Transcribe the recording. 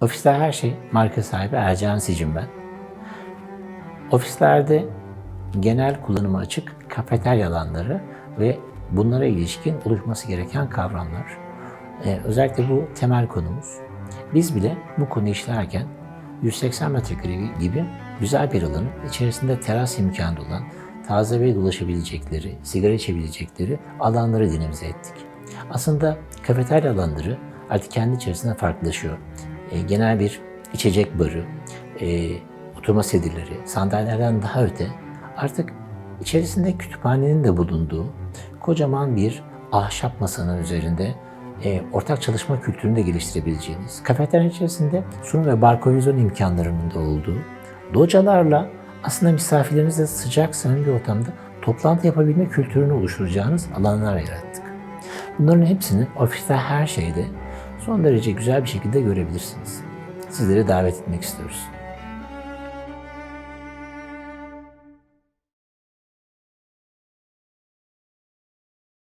Ofiste her şey marka sahibi Ercan Sicim ben. Ofislerde genel kullanıma açık kafeterya alanları ve bunlara ilişkin oluşması gereken kavramlar. Ee, özellikle bu temel konumuz. Biz bile bu konuyu işlerken 180 metrekare gibi güzel bir alanın içerisinde teras imkanı olan, taze ve dolaşabilecekleri, sigara içebilecekleri alanları dinamize ettik. Aslında kafeterya alanları artık kendi içerisinde farklılaşıyor. E, genel bir içecek barı, e, oturma sedirleri, sandalyelerden daha öte artık içerisinde kütüphanenin de bulunduğu kocaman bir ahşap masanın üzerinde e, ortak çalışma kültürünü de geliştirebileceğiniz, kafeterya içerisinde sunum ve barkovizyon imkanlarının da olduğu, localarla aslında misafirlerinizle sıcak samimi bir ortamda toplantı yapabilme kültürünü oluşturacağınız alanlar yarattık. Bunların hepsini ofiste her şeyde son derece güzel bir şekilde görebilirsiniz. Sizleri davet etmek istiyoruz.